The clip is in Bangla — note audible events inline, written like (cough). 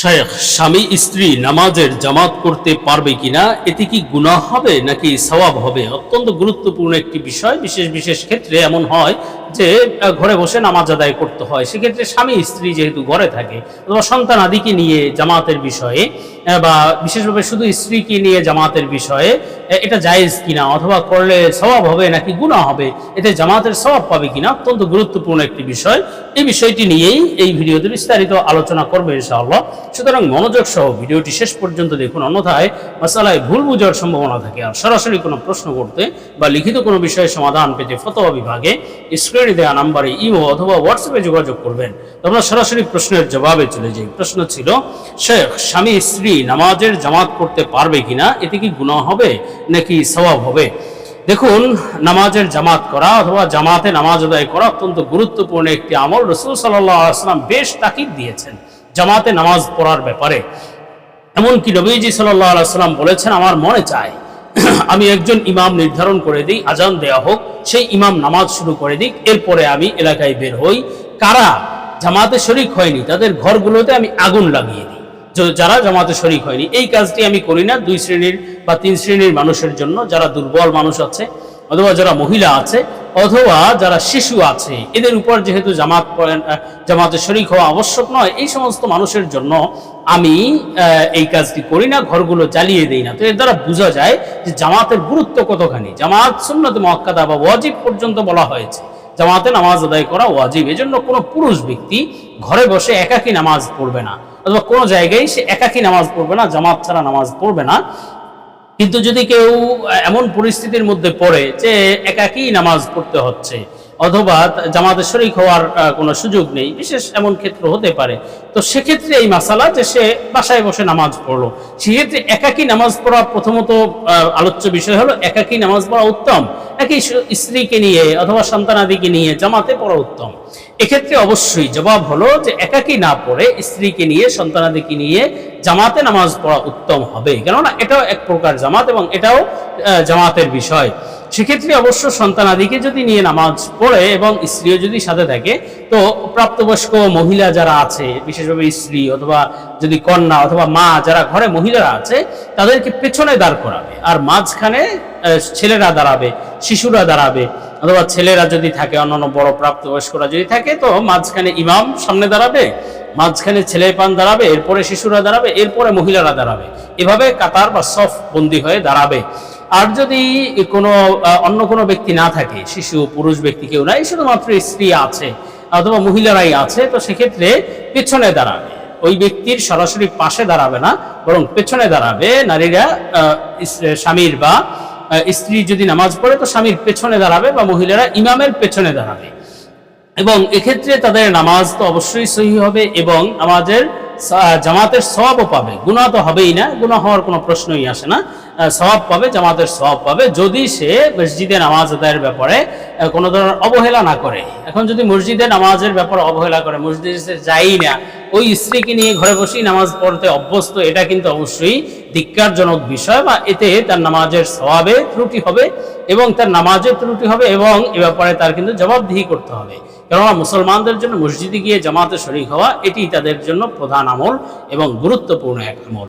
শেখ স্বামী, স্ত্রী নামাজের জামাত করতে পারবে কিনা, এতে কি গুনাহ হবে নাকি সওয়াব হবে? অত্যন্ত গুরুত্বপূর্ণ একটি বিষয়। বিশেষ বিশেষ ক্ষেত্রে এমন হয় যে ঘরে বসে নামাজ আদায় করতে হয়। সেক্ষেত্রে স্বামী, স্ত্রী যেহেতু ঘরে থাকে, অথবা সন্তান আদিকে নিয়ে জামাতের বিষয়ে বা বিশেষভাবে শুধু স্ত্রীকে নিয়ে জামাতের বিষয়ে এটা জায়েজ কিনা, অথবা করলে স্বভাব হবে নাকি গুনাহ হবে, এতে জামাতের সওয়াব পাবে কিনা, অত্যন্ত গুরুত্বপূর্ণ একটি বিষয়। এই বিষয়টি নিয়েই এই ভিডিওতে বিস্তারিত আলোচনা করবে ইনশাআল্লাহ। সুতরাং মনোযোগ সহ ভিডিওটি শেষ পর্যন্ত দেখুন। অন্যথায় মাসালায় ভুল বুঝার সম্ভাবনা থাকে। আর সরাসরি কোনো প্রশ্ন করতে বা লিখিত কোনো বিষয়ে সমাধান পেতে ফতোয়া বিভাগে স্ক্রিনে দেওয়া নাম্বারে ইমো অথবা হোয়াটসঅ্যাপে যোগাযোগ করবেন। তো আমরা সরাসরি প্রশ্নের জবাবে চলে যাই। প্রশ্ন ছিল, শেখ, স্বামী, স্ত্রী নামাজের জামাত করতে পারবে কিনা? এতে কি গুনাহ হবে নাকি সওয়াব হবে? দেখুন, নামাজের জামাত করা অথবা জামাতে নামাজ আদায় করা অত্যন্ত গুরুত্বপূর্ণ একটি আমল। রসুল সাল্লাহ আসলাম বেশ তাকিদ দিয়েছেন। জামাতে নামাজ পড়ার ব্যাপারে। এমনকি নবীজি সাল্লাহ সাল্লাম বলেছেন, আমার মনে চায় (clears throat) আমি একজন ইমাম নির্ধারণ করে দিই, আজান দেওয়া হোক, সেই ইমাম নামাজ শুরু করে দিক, এরপরে আমি এলাকায় বের হই। কারা জামাতে শরিক হয়নি, তাদের ঘরগুলোতে আমি আগুন লাগিয়ে দিই। যারা জামাতে শরিক হয়নি, এই কাজটি আমি করি না দুই শ্রেণির বা তিন শ্রেণির মানুষের জন্য। যারা দুর্বল মানুষ আছে অথবা যারা মহিলা আছে অথবা যারা শিশু আছে, এদের উপর যেহেতু জামাত পড়েন- জামাতে শরিক হওয়া আবশ্যক নয়, এই সমস্ত মানুষের জন্য আমি এই কাজটি করি না, ঘরগুলো জ্বালিয়ে দেই না। তো এর দ্বারা বোঝা যায় যে জামাতের গুরুত্ব কতখানি। জামাত সুন্নত মক্কাদা বা ওয়াজিব পর্যন্ত বলা হয়েছে। জামাতে নামাজ আদায় করা ওয়াজিব। এজন্য কোনো পুরুষ ব্যক্তি ঘরে বসে একাকী নামাজ পড়বে না। অথবা কোনো জায়গায় সে একাকী নামাজ পড়বে না, জামাত ছাড়া নামাজ পড়বে না। কিন্তু যদি কেউ এমন পরিস্থিতির মধ্যে পড়ে যে একাকি নামাজ পড়তে হচ্ছে অথবা জামাতে শরিক হওয়ার কোনো সুযোগ নেই। বিশেষ এমন ক্ষেত্র হতে পারে। তো সেক্ষেত্রে এই মাসালা যে সে বাসায় বসে নামাজ পড়ল, সেক্ষেত্রে একাকী নামাজ পড়া প্রথমত আলোচ্য বিষয় হলো একাকী নামাজ পড়া উত্তম। একই স্ত্রীকে নিয়ে অথবা সন্তানাদিকে নিয়ে জামাতে পড়া উত্তম। এক্ষেত্রে অবশ্যই জবাব হলো যে একাকী না পড়ে স্ত্রীকে নিয়ে, সন্তানাদিকে নিয়ে জামাতে নামাজ পড়া উত্তম হবে। কেননা এটাও এক প্রকার জামাত এবং এটাও জামাতের বিষয়। সেক্ষেত্রে অবশ্য সন্তানাদিকে যদি নিয়ে নামাজ পড়ে এবং স্ত্রীও যদি সাথে থাকে, তো প্রাপ্তবয়স্ক মহিলা যারা আছে, বিশেষভাবে স্ত্রী অথবা যদি কন্যা অথবা মা যারা ঘরে মহিলারা আছে, তাদেরকে পেছনে দাঁড় করাবে। আর মাঝখানে ছেলেরা দাঁড়াবে, শিশুরা দাঁড়াবে। অথবা ছেলেরা যদি থাকে, অন্যান্য বড় প্রাপ্তবয়স্করা যদি থাকে, তো মাঝখানে ইমাম সামনে দাঁড়াবে, মাঝখানে ছেলে পান দাঁড়াবে, এরপরে শিশুরা দাঁড়াবে, এরপরে মহিলারা দাঁড়াবে। এভাবে কাতার বা সফ বন্দি হয়ে দাঁড়াবে। আর যদি কোনো অন্য কোনো ব্যক্তি না থাকে, শিশু, পুরুষ ব্যক্তি কেউ নাই, শুধুমাত্র স্ত্রী আছে অথবা মহিলারাই আছে, তো সেক্ষেত্রে পেছনে দাঁড়াবে। ওই ব্যক্তির সরাসরি পাশে দাঁড়াবে না, বরং পেছনে দাঁড়াবে। নারীরা স্বামীর বা স্ত্রী যদি নামাজ পড়ে, তো স্বামীর পেছনে দাঁড়াবে বা মহিলারা ইমামের পেছনে দাঁড়াবে। এবং এক্ষেত্রে তাদের নামাজ তো অবশ্যই সহি হবে এবং সা- জামাতের সওয়াবও পাবে। গুণা তো হবেই না গুণা হওয়ার কোনো প্রশ্নই আসে না। সওয়াব পাবে, জামাতের স্বভাব পাবে। যদি সে মসজিদে নামাজ আদায়ের ব্যাপারে কোনো ধরনের অবহেলা না করে। এখন যদি মসজিদে নামাজের ব্যাপারে অবহেলা করে, মসজিদে যাই না ওই স্ত্রীকে নিয়ে ঘরে বসেই নামাজ পড়তে অভ্যস্ত, এটা কিন্তু অবশ্যই ধিক্কারজনক বিষয় বা এতে তার নামাজের স্বভাবে ত্রুটি হবে এবং তার নামাজের ত্রুটি হবে এবং এ ব্যাপারে তার কিন্তু জবাবদিহি করতে হবে। কেননা মুসলমানদের জন্য মসজিদে গিয়ে জামাতে শরিক হওয়া, এটি তাদের জন্য প্রধান আমল এবং গুরুত্বপূর্ণ এক আমল।